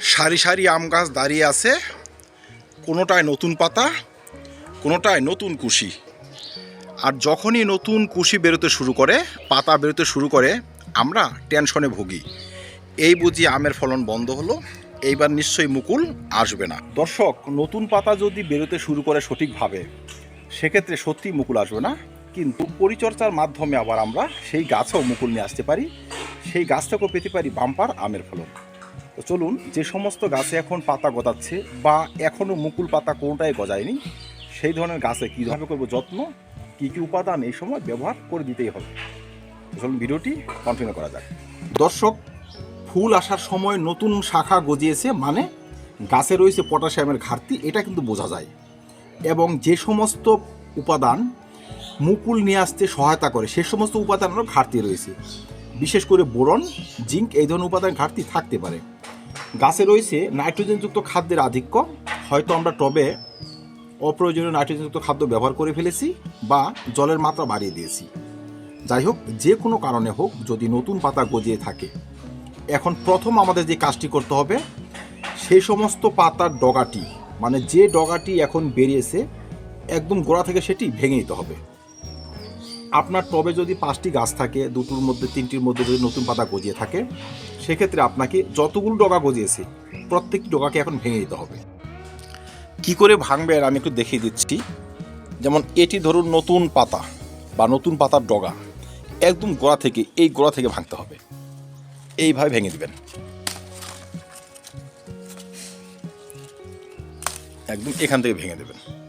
সারি সারি আম গাছ দাঁড়িয়ে আছে। কোনোটায় নতুন পাতা, কোনোটায় নতুন কুশি। আর যখনই নতুন কুশি বেরোতে শুরু করে, পাতা বেরোতে শুরু করে, আমরা টেনশনে ভুগি। এই বুঝি আমের ফলন বন্ধ হলো, এইবার নিশ্চয়ই মুকুল আসবে না। দর্শক, নতুন পাতা যদি বেরোতে শুরু করে সঠিকভাবে, সেক্ষেত্রে সত্যিই মুকুল আসবে না। কিন্তু পরিচর্যার মাধ্যমে আবার আমরা সেই গাছেও মুকুল নিয়ে আসতে পারি। সেই গাছ থেকেও পেতে পারি বাম্পার আমের ফলন। তো চলুন, যে সমস্ত গাছে এখন পাতা গজাচ্ছে বা এখনও মুকুল পাতা কোনোটাই গজায়নি, সেই ধরনের গাছে কীভাবে করব যত্ন, কী কী উপাদান এই সময় ব্যবহার করে দিতেই হবে। চলুন ভিডিওটি কন্টিনিউ করা যাক। দর্শক, ফুল আসার সময় নতুন শাখা গজিয়েছে মানে গাছে রয়েছে পটাশিয়ামের ঘাটতি, এটা কিন্তু বোঝা যায়। এবং যে সমস্ত উপাদান মুকুল নিয়ে আসতে সহায়তা করে, সে সমস্ত উপাদানেরও ঘাটতি রয়েছে। বিশেষ করে বোরন, জিঙ্ক এই ধরনের উপাদান ঘাটতি থাকতে পারে। গাছে রয়েছে নাইট্রোজেনযুক্ত খাদ্যের আধিক্য। হয়তো আমরা টবে অপ্রয়োজনীয় নাইট্রোজেনযুক্ত খাদ্য ব্যবহার করে ফেলেছি বা জলের মাত্রা বাড়িয়ে দিয়েছি। যাই হোক, যে কোনো কারণে হোক যদি নতুন পাতা গজিয়ে থাকে, এখন প্রথম আমাদের যে কাজটি করতে হবে, সেই সমস্ত পাতার ডগাটি মানে যে ডগাটি এখন বেরিয়েছে, একদম গোড়া থেকে সেটি ভেঙে নিতে হবে। আপনার টবে যদি পাঁচটি গাছ থাকে, দুটোর মধ্যে, তিনটির মধ্যে যদি নতুন পাতা গজিয়ে থাকে, সেক্ষেত্রে আপনাকে যতগুলো ডগা গজিয়েছে, প্রত্যেকটি ডগাকে এখন ভেঙে দিতে হবে। কি করে ভাঙবেন আমি একটু দেখিয়ে দিচ্ছি। যেমন এটি ধরুন নতুন পাতা বা নতুন পাতার ডগা, একদম গোড়া থেকে, এই গোড়া থেকে ভাঙতে হবে। এইভাবে ভেঙে দিবেন। একদম এখান থেকে ভেঙে দেবেন।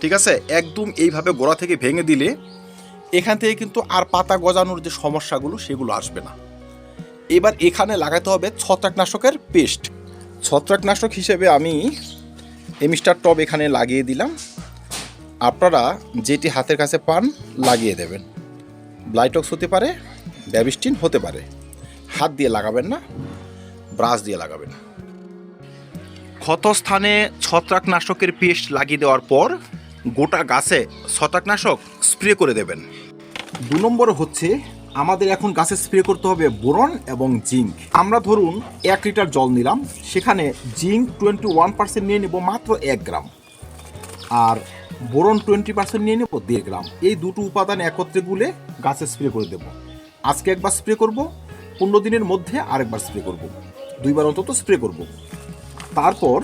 ঠিক আছে? একদম এইভাবে গোড়া থেকে ভেঙে দিলে এখান থেকে কিন্তু আর পাতা গজানোর যে সমস্যাগুলো, সেগুলো আসবে না। এবার এখানে লাগাতে হবে ছত্রাকনাশকের পেস্ট। ছত্রাকনাশক হিসেবে আমি এমিস্টার টব এখানে লাগিয়ে দিলাম। আপনারা যেটি হাতের কাছে পান, লাগিয়ে দেবেন। ব্লাইটক্স হতে পারে, ব্যাবিস্টিন হতে পারে। হাত দিয়ে লাগাবেন না, ব্রাশ দিয়ে লাগাবেন। ক্ষতস্থানে ছত্রাকনাশকের পেস্ট লাগিয়ে দেওয়ার পর গোটা গাছে ছত্রাকনাশক স্প্রে করে দেবেন। দু নম্বর হচ্ছে, আমাদের এখন গাছে স্প্রে করতে হবে বোরন এবং জিঙ্ক। আমরা ধরুন এক লিটার জল নিলাম, সেখানে জিঙ্ক টোয়েন্টি ওয়ান পার্সেন্ট নিয়ে নেব মাত্র এক গ্রাম। আর বোরন টোয়েন্টি পার্সেন্ট নিয়ে নেব দেড় গ্রাম। এই দুটো উপাদান একত্রে গুলে গাছে স্প্রে করে দেব। আজকে একবার স্প্রে করব, পনেরো দিনের মধ্যে আরেকবার স্প্রে করব। দুইবার অন্তত স্প্রে করব। তারপর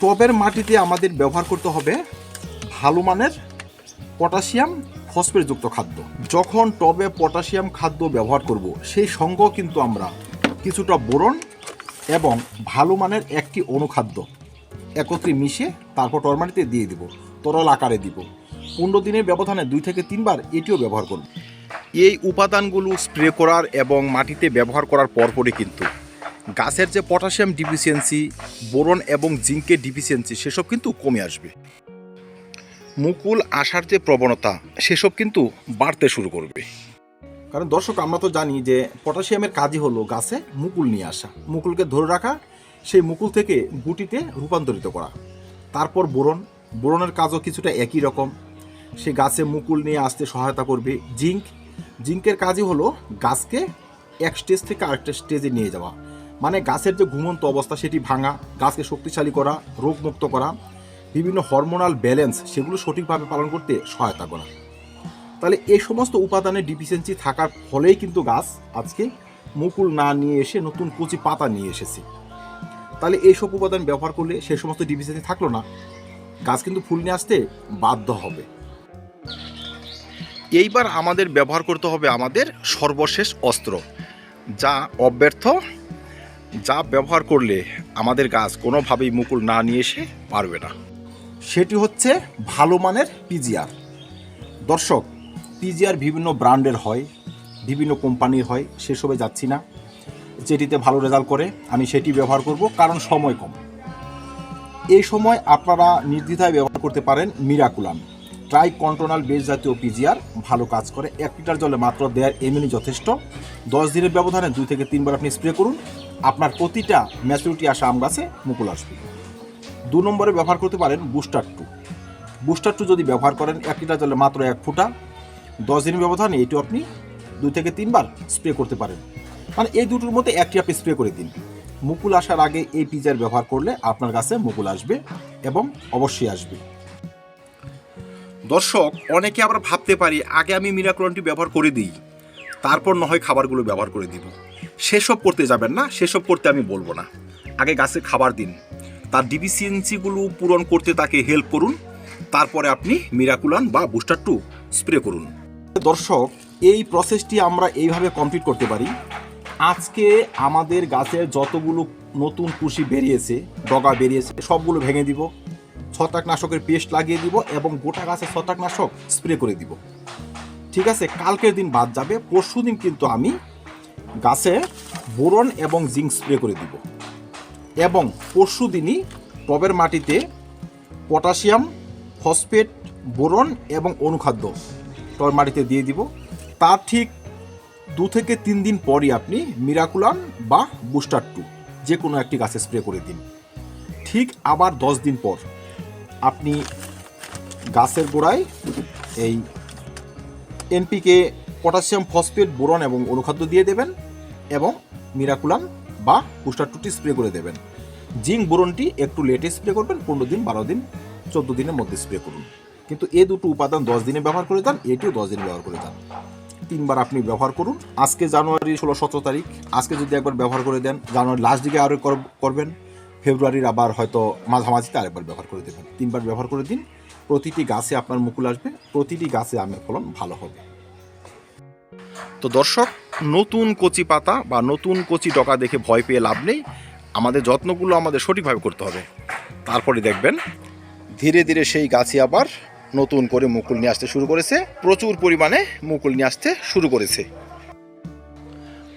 টবের মাটিতে আমাদের ব্যবহার করতে হবে ভালো মানের পটাশিয়াম ফসফেটযুক্ত খাদ্য। যখন টবে পটাশিয়াম খাদ্য ব্যবহার করব, সেই সঙ্গেও কিন্তু আমরা কিছুটা বোরন এবং ভালো মানের একটি অনুখাদ্য একত্রে মিশে তারপর টবের মাটিতে দিয়ে দিব, তরল আকারে দিব। পনেরো দিনের ব্যবধানে দুই থেকে তিনবার এটিও ব্যবহার করব। এই উপাদানগুলো স্প্রে করার এবং মাটিতে ব্যবহার করার পরপরই কিন্তু গাছের যে পটাশিয়াম ডিফিসিয়েন্সি, বোরন এবং জিঙ্কের ডিফিসিয়েন্সি, সেসব কিন্তু কমে আসবে। মুকুল আসার যে প্রবণতা, সেসব কিন্তু বাড়তে শুরু করবে। কারণ দর্শক, আমরা তো জানি যে পটাশিয়ামের কাজই হলো গাছে মুকুল নিয়ে আসা। মুকুলকে ধরে রাখা, সেই মুকুল থেকে গুটিতে রূপান্তরিত করা। তারপর বোরন, বোরনের কাজও কিছুটা একই রকম। সে গাছে মুকুল নিয়ে আসতে সহায়তা করবে জিঙ্ক। জিঙ্কের কাজই হলো গাছকে এক স্টেজ থেকে আরেকটা স্টেজে নিয়ে যাওয়া। মানে গাছের যে ঘুমন্ত অবস্থা, সেটি ভাঙা, গাছকে শক্তিশালী করা, রোগমুক্ত করা। বিভিন্ন হরমোনাল ব্যালেন্স সেগুলো সঠিকভাবে পালন করতে সহায়তা করা। তাহলে এই সমস্ত উপাদানের ডিফিসিয়েন্সি থাকার ফলেই কিন্তু গাছ আজকে মুকুল না নিয়ে এসে নতুন কচি পাতা নিয়ে এসেছে। তাহলে এইসব উপাদান ব্যবহার করলে সেই সমস্ত ডিফিসিয়েন্সি থাকল না। গাছ কিন্তু ফুল নিয়ে আসতে বাধ্য হবে। এইবার আমাদের ব্যবহার করতে হবে আমাদের সর্বশেষ অস্ত্র, যা অব্যর্থ, যা ব্যবহার করলে আমাদের গাছ কোনোভাবেই মুকুল না নিয়ে এসে পারবে না। সেটি হচ্ছে ভালো মানের পিজিআর দর্শক পিজিআর বিভিন্ন ব্র্যান্ডের হয়, বিভিন্ন কোম্পানির হয়, সেসবে যাচ্ছি না। যেটিতে ভালো রেজাল্ট করে, আমি সেটি ব্যবহার করব, কারণ সময় কম। এই সময় আপনারা নির্দ্বিধায় ব্যবহার করতে পারেন মিরাকুলাম ট্রাই কন্ট্রোনাল বেস জাতীয় পিজিআর ভালো কাজ করে। এক লিটার জলে মাত্র দেড় এমএলই যথেষ্ট। দশ দিনের ব্যবধানে দুই থেকে তিনবার আপনি স্প্রে করুন। আপনার প্রতিটা ম্যাচুরিটি আসা আম গাছে মুকুল আসবে। দু নম্বরে ব্যবহার করতে পারেন বুস্টার টু বুস্টার টু যদি ব্যবহার করেন, এক লিটার জলে মাত্র এক ফুটা। দশ দিনের ব্যবধানে এটিও আপনি দুই থেকে তিনবার স্প্রে করতে পারেন। মানে এই দুটোর মধ্যে একটি আপনি স্প্রে করে দিন। মুকুল আসার আগে এই পিজার ব্যবহার করলে আপনার কাছে মুকুল আসবে এবং অবশ্যই আসবে। দর্শক, অনেকে আবার ভাবতে পারি, আগে আমি মিরাক্রনটি ব্যবহার করে দিই, তারপর না হয় খাবারগুলো ব্যবহার করে দিব। সেসব করতে যাবেন না, সেসব করতে আমি বলব না। আগে গাছে খাবার দিন। তার ডিফিসিয়েন্সিগুলো পূরণ করতে তাকে হেল্প করুন। তারপরে আপনি মিরাকুলান বা বুস্টার টু স্প্রে করুন। দর্শক, এই প্রসেসটি আমরা এইভাবে কমপ্লিট করতে পারি। আজকে আমাদের গাছের যতগুলো নতুন কুশি বেরিয়েছে, ডগা বেরিয়েছে, সবগুলো ভেঙে দিব, ছত্রাকনাশকের পেস্ট লাগিয়ে দিব এবং গোটা গাছে ছত্রাকনাশক স্প্রে করে দিব। ঠিক আছে, কালকের দিন বাদ যাবে পরশু দিন কিন্তু আমি গাছে বোরন এবং জিঙ্ক স্প্রে করে দিব। এবং পরশু দিনই টবের মাটিতে পটাশিয়াম, ফসফেট, বোরন এবং অনুখাদ্য টবের মাটিতে দিয়ে দিব। তার ঠিক দু থেকে তিন দিন পরই আপনি মিরাকুলান বা বুস্টার টু যে কোনো একটি গাছে স্প্রে করে দিন। ঠিক আবার দশ দিন পর আপনি গাছের গোড়ায় এই এনপিকে পটাশিয়াম, ফসফেট, বোরন এবং অনুখাদ্য দিয়ে দেবেন এবং মিরাকুলাম বা বুস্টার টুটি স্প্রে করে দেবেন। জিঙ্ক বোরনটি একটু লেটে স্প্রে করবেন, পনেরো দিন, বারো দিন, চোদ্দ দিনের মধ্যে স্প্রে করুন। কিন্তু এ দুটো উপাদান দশ দিনে ব্যবহার করে যান, এটিও দশ দিনে ব্যবহার করে যান। তিনবার আপনি ব্যবহার করুন। আজকে জানুয়ারি ষোলো, সতেরো তারিখ। আজকে যদি একবার ব্যবহার করে দেন, জানুয়ারি লাস্ট দিকে আরও কর- করবেন। ফেব্রুয়ারির আবার হয়তো মাঝামাঝিতে আরেকবার ব্যবহার করে দেবেন। তিনবার ব্যবহার করে দিন। প্রতিটি গাছে আপনার মুকুল আসবে। প্রতিটি গাছে আমের ফলন ভালো হবে। তো দর্শক নতুন কচি পাতা বা নতুন কচি ডকা দেখে ভয় পেয়ে লাভ নেই। আমাদের যত্নগুলো আমাদের সঠিকভাবে করতে হবে। তারপরে দেখবেন, ধীরে ধীরে সেই গাছই আবার নতুন করে মুকুল নিয়ে আসতে শুরু করেছে। প্রচুর পরিমাণে মুকুল নিয়ে আসতে শুরু করেছে।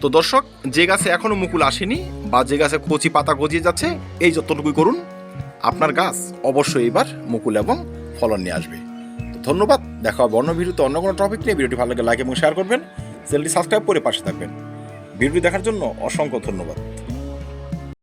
তো দর্শক, যে গাছে এখনও মুকুল আসেনি বা যে গাছে কচি পাতা গজিয়ে যাচ্ছে, এই যতটুকুই করুন। আপনার গাছ অবশ্যই এবার মুকুল এবং ফলন নিয়ে আসবে। ধন্যবাদ। দেখা হবে অন্য ভিডিওতে অন্য কোনো টপিক নিয়ে। ভিডিওটি ভালো লাগে লাইক এবং শেয়ার করবেন। চ্যানেলটি সাবস্ক্রাইব করে পাশে থাকবেন। ভিডিওটি দেখার জন্য অসংখ্য ধন্যবাদ।